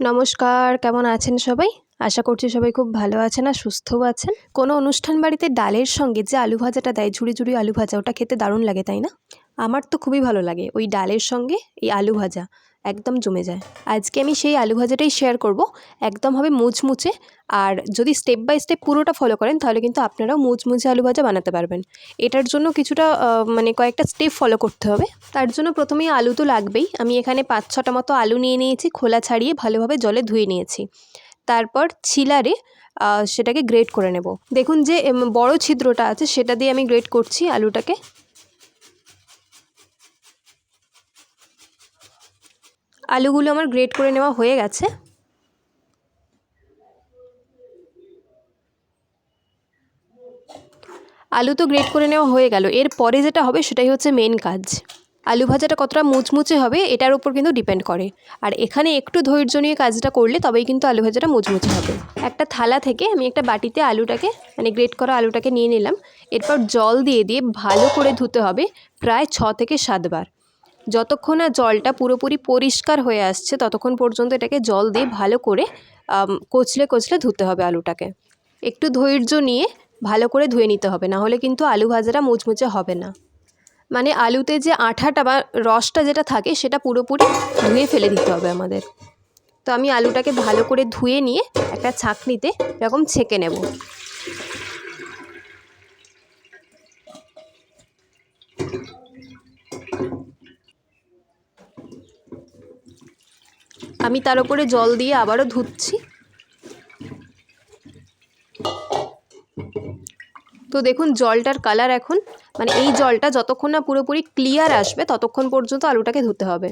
নমস্কার, কেমন আছেন সবাই? আশা করছি সবাই খুব ভালো আছেন আর সুস্থও আছেন। কোনো অনুষ্ঠান বাড়িতে ডালের সঙ্গে যে আলু ভাজাটা দেয় ঝুড়ি ঝুড়ি আলু ভাজা, ওটা খেতে দারুণ লাগে, তাই না? আমার তো খুবই ভালো লাগে ওই ডালের সঙ্গে এই আলু ভাজা। একদম জমে যায়। আজকে আমি সেই আলু ভাজাটাই শেয়ার করব। একদম হবে মুচমুচে। আর যদি স্টেপ বাই স্টেপ পুরোটা ফলো করেন, তাহলে কিন্তু আপনারাও মুচমুচে আলু ভাজা বানাতে পারবেন। এটার জন্য কিছুটা মানে কয়েকটা স্টেপ ফলো করতে হবে। তার জন্য প্রথমেই আলু তো লাগবেই। আমি এখানে পাঁচ ছটা মতো আলু নিয়ে নিয়েছি, খোলা ছাড়িয়ে ভালোভাবে জলে ধুয়ে নিয়েছি। তারপর ছিলারে সেটাকে গ্রেট করে নেব। দেখুন যে বড় ছিদ্রটা আছে, সেটা দিয়ে আমি গ্রেট করছি আলুটাকে। আলুগুলো আমার গ্রেট করে নেওয়া হয়ে গেছে। আলু তো গ্রেট করে নেওয়া হয়ে গেল। এর পরে যেটা হবে সেটাই হচ্ছে মেন কাজ। আলু ভাজাটা কতটা মুচমুচে হবে এটার উপর কিন্তু ডিপেন্ড করে। আর এখানে একটু ধৈর্য নিয়ে কাজটা করলে তবেই কিন্তু আলু ভাজাটা মুচমুচে হবে। একটা থালা থেকে আমি একটা বাটিতে আলুটাকে মানে গ্রেট করা আলুটাকে নিয়ে নিলাম। এরপর জল দিয়ে দিয়ে ভালো করে ধুতে হবে প্রায় ছ থেকে সাতবার যতক্ষণ না জলটা পুরোপুরি পরিষ্কার হয়ে আসছে, ততক্ষণ পর্যন্ত এটাকে জল দিয়ে ভালো করে কচলে কচলে ধুতে হবে আলুটাকে। একটু ধৈর্য নিয়ে ভালো করে ধুয়ে নিতে হবে, না হলে কিন্তু আলু ভাজাটা মুচমুচে হবে না। মানে আলুতে যে আঠাটা বা রসটা যেটা থাকে, সেটা পুরোপুরি ধুয়ে ফেলে দিতে হবে আমাদের। তো আমি আলুটাকে ভালো করে ধুয়ে নিয়ে একটা ছাঁকনিতে এরকম ছেঁকে নেব। আমি তার উপরে জল দিয়ে আবারও ধুচ্ছি। তো দেখুন, জলটার কালার এখন মানে এই জলটা যতক্ষণ না পুরোপুরি ক্লিয়ার আসবে, ততক্ষণ পর্যন্ত আলুটাকে ধুতে হবে।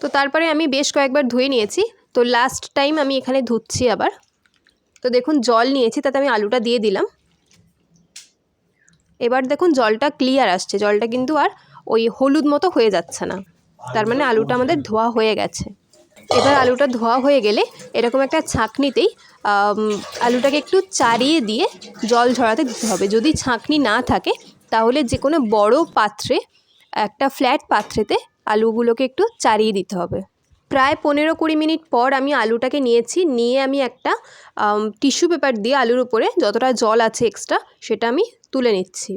তো তারপরে আমি বেশ কয়েকবার ধুয়ে নিয়েছি। তো লাস্ট টাইম আমি এখানে ধুচ্ছি আবার। তো দেখুন, জল নিয়েছি, তাতে আমি আলুটা দিয়ে দিলাম। এবার দেখুন, জলটা ক্লিয়ার আসছে। জলটা কিন্তু আর ওই হলুদ মতো হয়ে যাচ্ছে না। তার মানে আলুটা আমাদের ধোয়া হয়ে গেছে। এবার আলুটা ধোয়া হয়ে গেলে এরকম একটা ছাঁকনিতেই আলুটাকে একটু চাড়িয়ে দিয়ে জল ঝরাতে দিতে হবে। যদি ছাঁকনি না থাকে, তাহলে যে কোনো বড় পাত্রে, একটা ফ্ল্যাট পাত্রেতে আলুগুলোকে একটু চাড়িয়ে দিতে হবে। প্রায় পনেরো কুড়ি মিনিট পর আমি আলুটাকে নিয়েছি। নিয়ে আমি একটা টিস্যু পেপার দিয়ে আলুর উপরে যতটা জল আছে এক্সট্রা, সেটা আমি তুলে নিচ্ছি।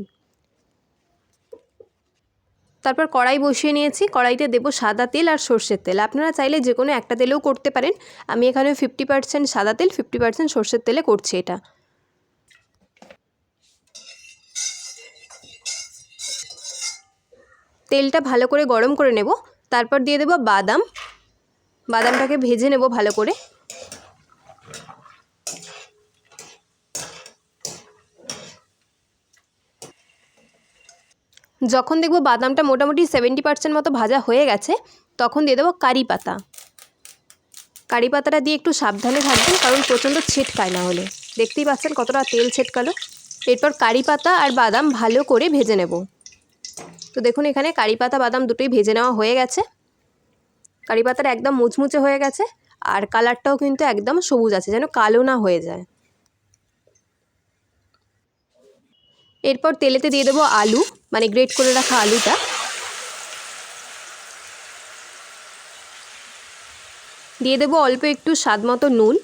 তারপর কড়াই বসিয়ে নিয়েছি। কড়াইতে দেবো সাদা তেল আর সর্ষের তেল। আপনারা চাইলে যে কোনো একটা তেলেও করতে পারেন। আমি এখানে ফিফটি পার্সেন্ট সাদা তেল ফিফটি পার্সেন্ট সর্ষের তেলে করছি এটা। তেলটা ভালো করে গরম করে নেব। তারপর দিয়ে দেবো বাদাম। বাদামটাকে ভেজে নেব ভালো করে। যখন দেখব বাদামটা মোটামুটি সেভেন্টি পার্সেন্ট মতো ভাজা হয়ে গেছে, তখন দিয়ে দেবো কারি পাতা। কারি পাতাটা দিয়ে একটু সাবধানে থাকবেন কারণ প্রচণ্ড ছিটকায় না হলে। দেখতেই পাচ্ছেন কতটা তেল ছিটকালো। এরপর কারি পাতা আর বাদাম ভালো করে ভেজে নেব। তো দেখুন এখানে কারি পাতা, বাদাম দুটোই ভেজে নেওয়া হয়ে গেছে। কারি পাতাটা একদম মুচমুচে হয়ে গেছে, আর কালারটাও কিন্তু একদম সবুজ আছে, যেন কালো না হয়ে যায়। এরপর তেলেতে দিয়ে দেবো আলু। মানে গ্রেট করে রাখা আলুটা। দিয়ে দেবো অল্প একটু স্বাদ মতো নুন।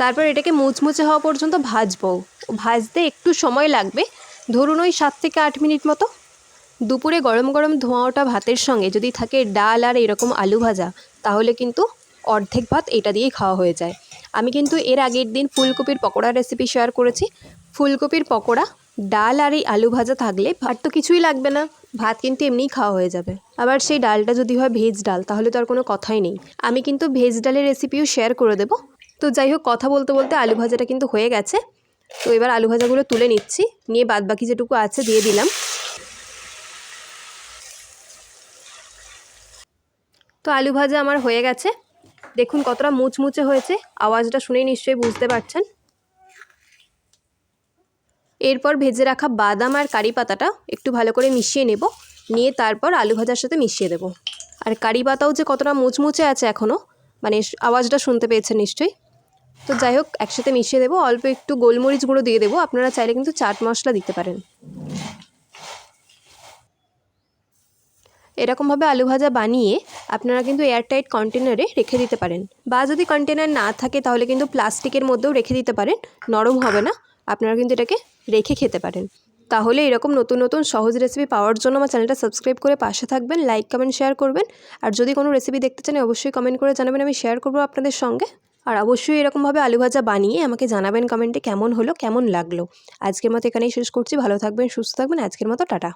তারপর এটাকে মুচমুচে হওয়া পর্যন্ত ভাজবো। ভাজতে একটু সময় লাগবে। ধরুন ওই সাত থেকে আট মিনিট মতো। দুপুরে গরম গরম ধোঁয়া ওঠা ভাতের সঙ্গে যদি থাকে ডাল আর এরকম আলু ভাজা, তাহলে কিন্তু অর্ধেক ভাত এটা দিয়েই খাওয়া হয়ে যায়। আমি কিন্তু এর আগের দিন ফুলকপির পকোড়া রেসিপি শেয়ার করেছি। ফুলকপির পকোড়া, ডাল আর এই আলু ভাজা থাকলে ভাত তো কিছুই লাগবে না। ভাত কিন্তু এমনিই খাওয়া হয়ে যাবে। আবার সেই ডালটা যদি হয় ভেজ ডাল, তাহলে তো আর কোনো কথাই নেই। আমি কিন্তু ভেজ ডালের রেসিপিও শেয়ার করে দেবো। তো যাই হোক, কথা বলতে বলতে আলু ভাজাটা কিন্তু হয়ে গেছে। তো এবার আলু ভাজাগুলো তুলে নিচ্ছি। নিয়ে বাদ বাকি যেটুকু আছে দিয়ে দিলাম। তো আলু ভাজা আমার হয়ে গেছে। দেখুন কতটা মুচমুচে হয়েছে। আওয়াজটা শুনেই নিশ্চয়ই বুঝতে পারছেন। এরপর ভেজে রাখা বাদাম আর কারি পাতাটা একটু ভালো করে মিশিয়ে নেব। নিয়ে তারপর আলু ভাজার সাথে মিশিয়ে দেব। আর কারি পাতাও যে কতটা মুচমুচে আছে এখনও মানে আওয়াজটা শুনতে পেয়েছেন নিশ্চয়ই। তো যাই হোক, একসাথে মিশিয়ে দেবো। অল্প একটু গোলমরিচ গুঁড়ো দিয়ে দেবো। আপনারা চাইলে কিন্তু চাট মশলা দিতে পারেন। এরকমভাবে আলু ভাজা বানিয়ে আপনারা কিন্তু এয়ারটাইট কন্টেনারে রেখে দিতে পারেন। বা যদি কন্টেনার না থাকে, তাহলে কিন্তু প্লাস্টিকের মধ্যেও রেখে দিতে পারেন। নরম হবে না। আপনারা কিন্তু এটাকে রেখে খেতে পারেন। তাহলে এরকম নতুন নতুন সহজ রেসিপি পাওয়ার জন্য আমার চ্যানেলটা সাবস্ক্রাইব করে পাশে থাকবেন লাইক কমেন্ট শেয়ার করবেন। আর যদি কোনো রেসিপি দেখতে চান, অবশ্যই কমেন্ট করে জানাবেন, আমি শেয়ার করব আপনাদের সঙ্গে। আর অবশ্যই এরকমভাবে আলু ভাজা বানিয়ে আমাকে জানাবেন কমেন্টে কেমন হলো, কেমন লাগল। আজকের মতো এখানেই শেষ করছি। ভালো থাকবেন, সুস্থ থাকবেন। আজকের মতো টাটা।